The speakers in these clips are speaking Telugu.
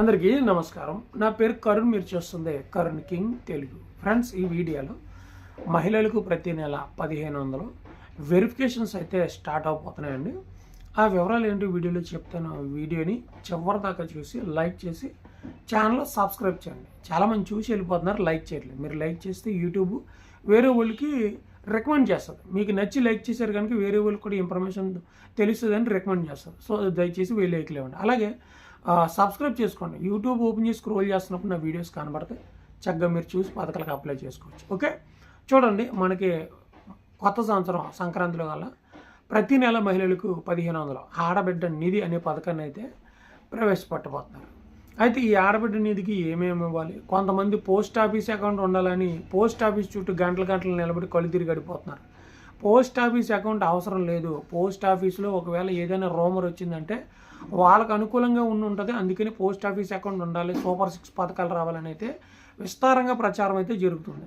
అందరికీ నమస్కారం. నా పేరు కరుణ్ మీరు చూస్తుంది కరుణ్ కింగ్ తెలుగు. ఫ్రెండ్స్ ఈ వీడియోలో మహిళలకు ప్రతి నెల పదిహేను వందలు వెరిఫికేషన్స్ అయితే స్టార్ట్ అవబోతున్నాయండి. ఆ వివరాలు ఏంటి వీడియోలో చెప్తాను. ఆ వీడియోని చివరి దాకా చూసి లైక్ చేసి ఛానల్ సబ్స్క్రైబ్ చేయండి. చాలామంది చూసి వెళ్ళిపోతున్నారు లైక్ చేయట్లేదు. మీరు లైక్ చేస్తే యూట్యూబ్ వేరే వాళ్ళకి రికమెండ్ చేస్తుంది. మీకు నచ్చి లైక్ చేశారు కనుక వేరే వాళ్ళకి కూడా ఇన్ఫర్మేషన్ తెలుస్తుందని రికమెండ్ చేస్తారు సో దయచేసి వీళ్ళు లేకలేవండి అలాగే సబ్స్క్రైబ్ చేసుకోండి. యూట్యూబ్ ఓపెన్ చేసి స్క్రోల్ చేస్తున్నప్పుడు నా వీడియోస్ కనబడతాయి. చక్కగా మీరు చూసి పథకాలకు అప్లై చేసుకోవచ్చు. ఓకే? చూడండి మనకి కొత్త సంవత్సరం సంక్రాంతిలో వల్ల ప్రతి నెల మహిళలకు పదిహేను వందలు. ఆడబిడ్డ నిధి అనే పథకాన్ని అయితే ప్రవేశపెట్టబోతున్నారు. అయితే ఈ ఆడబిడ్డ నిధికి ఏమేమి ఇవ్వాలి? కొంతమంది పోస్ట్ ఆఫీస్ అకౌంట్ ఉండాలని పోస్ట్ ఆఫీస్ చుట్టూ గంటల గంటలు నిలబడి కళ్ళు తిరిగి గడిపోతున్నారు పోస్ట్ ఆఫీస్ అకౌంట్ అవసరం లేదు. పోస్ట్ ఆఫీస్లో ఒకవేళ ఏదైనా రోమర్ వచ్చిందంటే వాళ్ళకు అనుకూలంగా ఉండి ఉంటుంది. అందుకని పోస్ట్ ఆఫీస్ అకౌంట్ ఉండాలి. సూపర్ సిక్స్ పథకాలు రావాలని అయితే విస్తారంగా ప్రచారం అయితే జరుగుతుంది.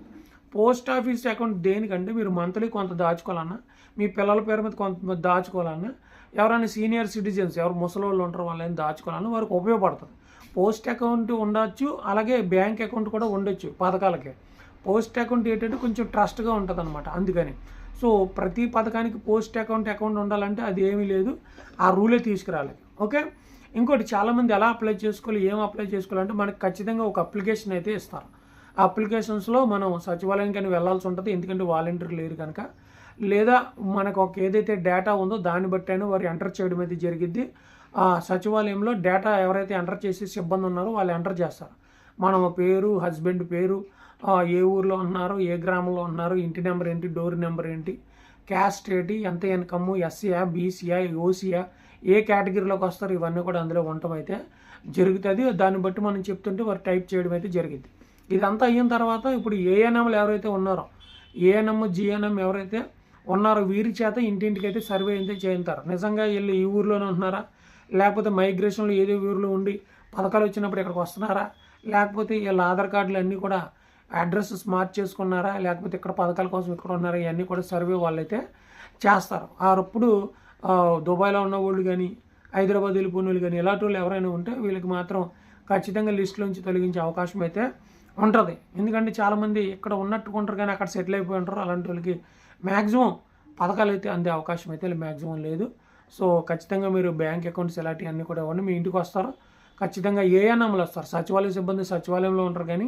పోస్ట్ ఆఫీస్ అకౌంట్ దేనికంటే మీరు మంత్లీ కొంత దాచుకోవాలన్నా మీ పిల్లల పేరు మీద కొంత దాచుకోవాలన్నా ఎవరైనా సీనియర్ సిటిజన్స్ ఎవరు ముసలి వాళ్ళు వాళ్ళని దాచుకోవాలన్నా వారికి ఉపయోగపడుతుంది. పోస్ట్ అకౌంట్ ఉండొచ్చు అలాగే బ్యాంక్ అకౌంట్ కూడా ఉండొచ్చు పథకాలకి. పోస్ట్ అకౌంట్ ఏంటంటే కొంచెం ట్రస్ట్గా ఉంటుంది అనమాట అందుకని సో ప్రతి పథకానికి పోస్ట్ అకౌంట్ అకౌంట్ ఉండాలంటే అది ఏమీ లేదు. ఆ రూలే తీసుకురాలేదు ఓకే? ఇంకోటి చాలామంది ఎలా అప్లై చేసుకోవాలి ఏం అప్లై చేసుకోవాలంటే మనకు ఖచ్చితంగా ఒక అప్లికేషన్ అయితే ఇస్తారు. ఆ అప్లికేషన్స్లో మనం సచివాలయానికి వెళ్ళాల్సి ఉంటుంది. ఎందుకంటే వాలంటీర్ లేరు కనుక. లేదా మనకు ఒక ఏదైతే డేటా ఉందో దాన్ని బట్టి అయినా వారు ఎంటర్ చేయడం అయితే జరిగింది ఆ సచివాలయంలో డేటా ఎవరైతే ఎంటర్ చేసే సిబ్బంది ఉన్నారో వాళ్ళు ఎంటర్ చేస్తారు. మనం పేరు హస్బెండ్ పేరు ఏ ఊర్లో ఉన్నారు ఏ గ్రామంలో ఉన్నారు ఇంటి నెంబర్ ఏంటి డోర్ నెంబర్ ఏంటి క్యాస్ట్ ఏంటి ఎంత ఇన్కమ్ ఎస్సీయా బీసీయా ఓసీయా ఏ కేటగిరీలోకి వస్తారు ఇవన్నీ కూడా అందులో ఉండటం అయితే జరుగుతుంది. దాన్ని బట్టి మనం చెప్తుంటే వారు టైప్ చేయడం అయితే జరిగింది. ఇదంతా అయిన తర్వాత ఇప్పుడు ఏఎన్ఎంలు ఎవరైతే ఉన్నారో ఏఎన్ఎం జిఎన్ఎం ఎవరైతే ఉన్నారో వీరి చేత ఇంటింటికి అయితే సర్వే అయితే చేయించారు నిజంగా వీళ్ళు ఈ ఊర్లోనే ఉంటున్నారా? లేకపోతే మైగ్రేషన్లో ఏదో ఊర్లో ఉండి పథకాలు వచ్చినప్పుడు ఇక్కడికి వస్తున్నారా? లేకపోతే వీళ్ళ ఆధార్ కార్డులు అన్నీ కూడా అడ్రస్ స్మార్ట్ చేసుకున్నారా? లేకపోతే ఇక్కడ పథకాల కోసం ఇక్కడ ఉన్నారా? ఇవన్నీ కూడా సర్వే వాళ్ళైతే చేస్తారు. అప్పుడు దుబాయ్లో ఉన్న వాళ్ళు కానీ హైదరాబాద్ వెళ్ళిపోయిన వాళ్ళు కానీ ఇలాంటి వాళ్ళు ఎవరైనా ఉంటే వీళ్ళకి మాత్రం ఖచ్చితంగా లిస్టులోంచి తొలగించే అవకాశం అయితే ఉంటుంది. ఎందుకంటే చాలామంది ఇక్కడ ఉన్నట్టుకుంటారు కానీ అక్కడ సెటిల్ అయిపోయి ఉంటారు. అలాంటి వాళ్ళకి మ్యాక్సిమం పథకాలు అయితే అందే అవకాశం అయితే మ్యాక్సిమం లేదు. సో ఖచ్చితంగా మీరు బ్యాంక్ అకౌంట్స్ ఇలాంటివి అన్నీ కూడా ఇవ్వండి. మీ ఇంటికి వస్తారు. ఖచ్చితంగా ఏఎన్ఎంలు వస్తారు? సచివాలయ సిబ్బంది సచివాలయంలో ఉంటారు కానీ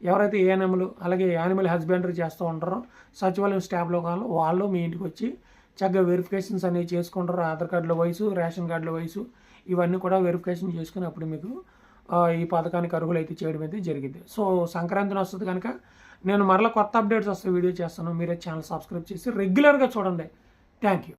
ఎవరైతే ఏఎన్ఎంలు అలాగే యానిమల్ హస్బెండరీ చేస్తూ ఉంటారో సచివాలయం స్టాఫ్లో కావాలి వాళ్ళు మీ ఇంటికి వచ్చి చక్కగా వెరిఫికేషన్స్ అనేవి చేసుకుంటారు. ఆధార్ కార్డుల వయసు రేషన్ కార్డుల వయసు ఇవన్నీ కూడా వెరిఫికేషన్ చేసుకుని అప్పుడు మీకు ఈ పథకానికి అర్హులు అయితే చేయడం అయితే జరిగింది. సో సంక్రాంతిని వస్తుంది కనుక నేను మరలా కొత్త అప్డేట్స్ వస్తే వీడియో చేస్తాను. మీరే ఛానల్ సబ్స్క్రైబ్ చేసి రెగ్యులర్గా చూడండి. Thank you